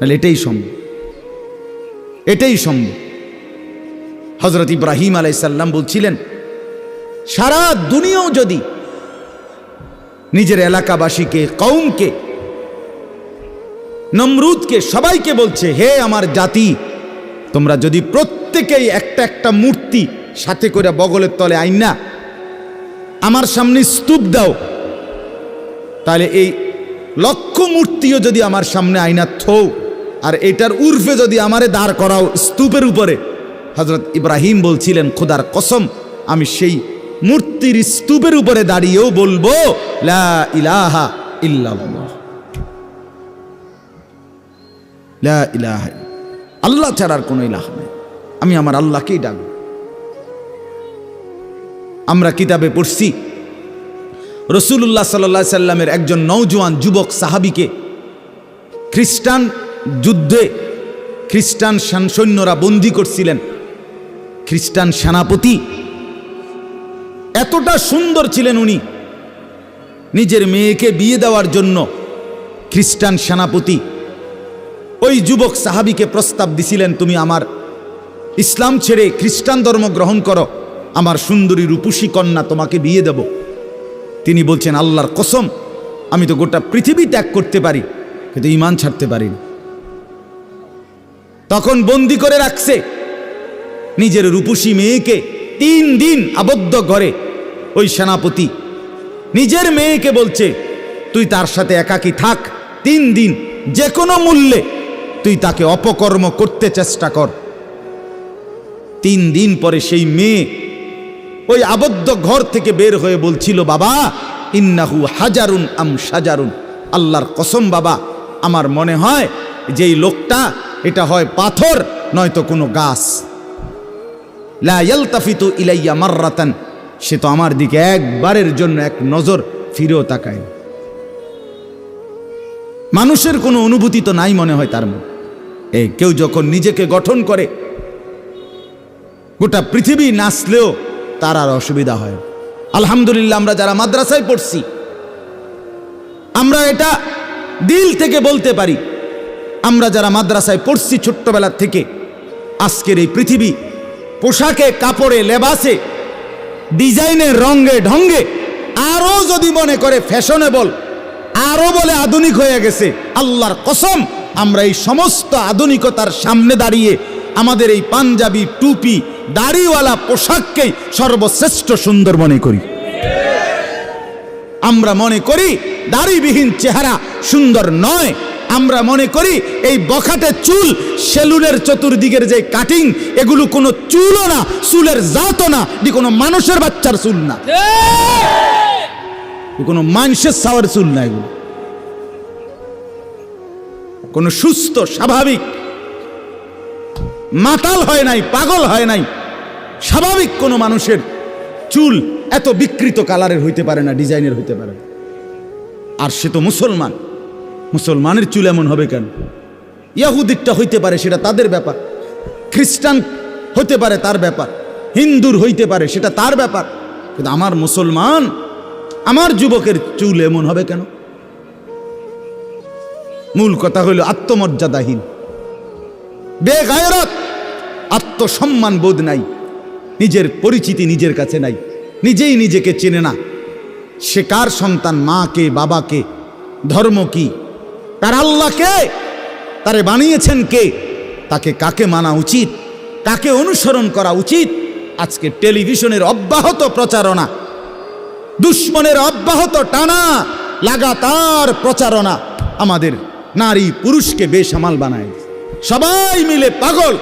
নাহলে এটাই সম্ভব। এটাই সম্ভব। হজরত ইব্রাহিম আলাইসাল্লাম বলছিলেন, সারা দুনিয়াও যদি নিজের এলাকাবাসীকে কৌমকে নমরুদকে, সবাইকে বলছে, হে আমার জাতি, তোমরা যদি প্রত্যেকেই একটা একটা মূর্তি সাথে করে বগলের তলে আইনা, আমার সামনে স্তূপ দাও, তাহলে এই লক্ষ মূর্তিও যদি আমার সামনে আইনা থৌ আর এটার উর্ফে যদি আমারে দাঁড় করাও স্তূপের উপরে হজরত ইব্রাহিম বলছিলেন, খোদার কসম, আমি সেই মূর্তির স্তূপের উপরে দাঁড়িয়েও বলব ইলাহা ইল্লাল্লাহ। লা ইলাহা আল্লাহ ছাড়ার কোনো ইলাহ নেই। আমি আমার আল্লাহকেই ডাকব। আমরা কিতাবে পড়ছি রসুল্লাহ সাল্লা সাল্লামের একজন নৌজওয়ান যুবক সাহাবিকে খ্রিস্টান যুদ্ধে খ্রিস্টান সেন- সৈন্যরা বন্দি করছিলেন। খ্রিস্টান সেনাপতি এতটা সুন্দর ছিলেন উনি। নিজের মেয়েকে বিয়ে দেওয়ার জন্য খ্রিস্টান সেনাপতি ওই যুবক সাহাবিকে প্রস্তাব দিছিলেন, তুমি আমার ইসলাম ছেড়ে খ্রিস্টান ধর্ম গ্রহণ করো, আমার সুন্দরী রূপসী কন্যা তোমাকে বিয়ে দেব। তিনি বলছেন, আল্লাহর কসম, আমি তো গোটা পৃথিবী ত্যাগ করতে পারি, কিন্তু ইমান ছাড়তে পারি না। তখন বন্দি করে রাখছে। নিজের রূপসী মেয়েকে তিন দিন আবদ্ধ ঘরে। ওই সেনাপতি নিজের মেয়েকে বলছে, তুই তার সাথে একাকি থাক, তিন দিন যে কোনো মূল্যে তুই তাকে অপকর্ম করতে চেষ্টা কর। তিন দিন পরে সেই মেয়ে ওই আবদ্ধ ঘর থেকে বের হয়ে বলছিল, বাবা, ইন্নাহু হাজারুন আম সাজারুন। আল্লাহর কসম বাবা, আমার মনে হয় যে এই লোকটা এটা হয় পাথর, নয়তো কোনো গাছ। লা ইয়ালতাফিতু ইলাইয়া মাররাতান, সে তো আমার দিকে একবারের জন্য এক নজর ফিরেও তাকায় মানুষের কোনো অনুভূতি তো নাই মনে হয় তার এই কেউ যখন নিজেকে গঠন করে, গোটা পৃথিবী নাচলেও তার আর অসুবিধা হয় আলহামদুলিল্লাহ, আমরা যারা মাদ্রাসায় পড়ছি, আমরা এটা দিল থেকে বলতে পারি। আমরা যারা মাদ্রাসায় পড়ছি ছোট্টবেলার থেকে, আজকের এই পৃথিবী পোশাকে, কাপড়ে, লেবাসে ডিজাইনে রঙ্গে ঢঙ্গে আরও যদি মনে করে ফ্যাশনেবল আরও বলে আধুনিক হয়ে গেছে, আল্লাহর কসম, আমরা এই সমস্ত আধুনিকতার সামনে দাঁড়িয়ে আমাদের এই পাঞ্জাবি, টুপি, দাড়িওয়ালা পোশাককেই সর্বশ্রেষ্ঠ সুন্দর মনে করি। আমরা মনে করি দাড়িবিহীন চেহারা সুন্দর নয় আমরা মনে করি এই বখাটে চুল সেলুনের চতুর্দিকের যে কাটিং এগুলো কোনো চুলও না, চুলের জাতও না, এটি কোনো মানুষের বাচ্চার চুল না। কোনো মানুষের সাওয়ার চুল না এগুলো। কোনো সুস্থ, স্বাভাবিক, মাতাল হয় নাই, পাগল হয় নাই, স্বাভাবিক কোনো মানুষের চুল এত বিকৃত কালারের হইতে পারে না, ডিজাইনের হইতে পারে আর সে তো মুসলমান। মুসলমানের চুল এমন হবে কেন? ইয়াহুদিকটা হইতে পারে সেটা তাদের ব্যাপার, খ্রিস্টান হতে পারে তার ব্যাপার, হিন্দুর হইতে পারে সেটা তার ব্যাপার, কিন্তু আমার মুসলমান, আমার যুবকের চুল এমন হবে কেন? মূল কথা হইল আত্মমর্যাদাহীন। বেগায়রত, আত্মসম্মান বোধ নাই, নিজের পরিচিতি নিজের কাছে নাই, নিজেই নিজেকে চেনে না, সে কার সন্তান মাকে বাবাকে ধর্ম কি? তার আল্লাহকে, তারে বানিয়েছেন কে? তাকে কাকে মানা উচিত? কাকে অনুসরণ করা উচিত? আজকে টেলিভিশনের অব্যাহত প্রচারণা, দুশ্মনের অব্যাহত টানা, লাগাতার প্রচারণা আমাদের নারী পুরুষকে বেসামাল বানায়। সবাই মিলে পাগল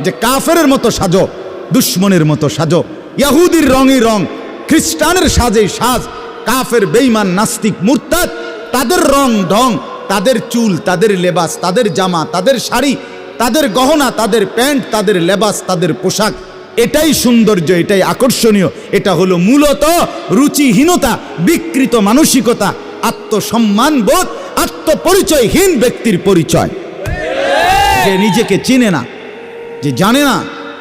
যে কাফের মতো সাজো, দুশ্মনের মতো সাজো, ইয়াহুদির রঙই রং, খ্রিস্টানের সাজে সাজ, কাফের বেইমান নাস্তিক, মুরতাদ, তাদের রং ঢং তাদের চুল, তাদের লেবাস, তাদের জামা, তাদের শাড়ি, তাদের গহনা, তাদের প্যান্ট, তাদের লেবাস, তাদের পোশাক। এটাই সৌন্দর্য, এটাই আকর্ষণীয়। এটা হলো মূলত রুচিহীনতা, বিকৃত মানসিকতা, আত্মসম্মান বোধ, আত্মপরিচয়হীন ব্যক্তির পরিচয়। যে নিজেকে চিনে না, যে জানে না,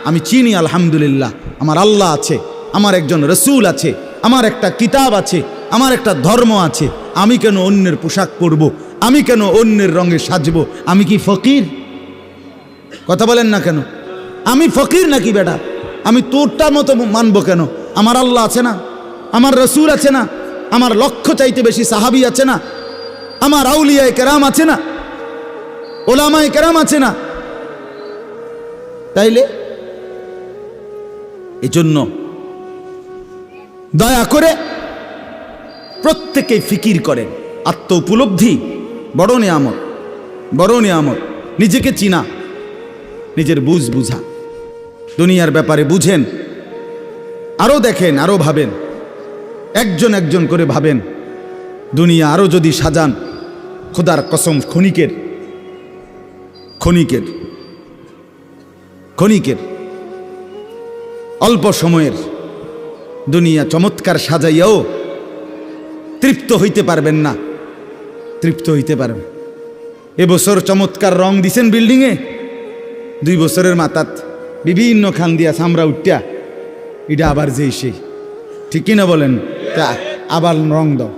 আমি চিনি, আলহামদুলিল্লাহ, আমার আল্লাহ আছে, আমার একজন রসুল আছে, আমার একটা কিতাব আছে, আমার একটা ধর্ম আছে, আমি কেন অন্যের পোশাক পরব? আমি কেন অন্যের রঙে সাজবো? আমি কি ফকির? কথা বলেন না কেন? আমি ফকির নাকি বেটা? আমি তোরটার মতো মানবো কেন? আমার আল্লাহ আছে না? আমার রসুল আছে না? আমার লক্ষ্য চাইতে বেশি সাহাবি আছে না? আমার আউলিয়ায় কেরাম আছে না? ওলামায় কেরাম আছে না? তাইলে? এজন্য দয়া করে প্রত্যেকে ফিকির করেন। আত্ম উপলব্ধি বড় নিয়ামত বড় নিয়ামত। নিজেকে চিনা, নিজের বুঝ বুঝা। দুনিয়ার ব্যাপারে বুঝেন আরও দেখেন আরও ভাবেন, একজন একজন করে ভাবেন। দুনিয়া আরও যদি সাজান, খোদার কসম ক্ষণিকের ক্ষণিকের ক্ষণিকের। অল্প সময়ের দুনিয়া চমৎকার সাজাইয়াও তৃপ্ত হইতে পারবেন না। তৃপ্ত হইতে পারেন এবছর চমৎকার রং দিছেন বিল্ডিংয়ে। দুই বছরের মাথাত বিভিন্ন খান দিয়া সামরা উঠিয়া। এটা আবার যেই সেই। ঠিকই না বলেন? তা আবার রং দাও।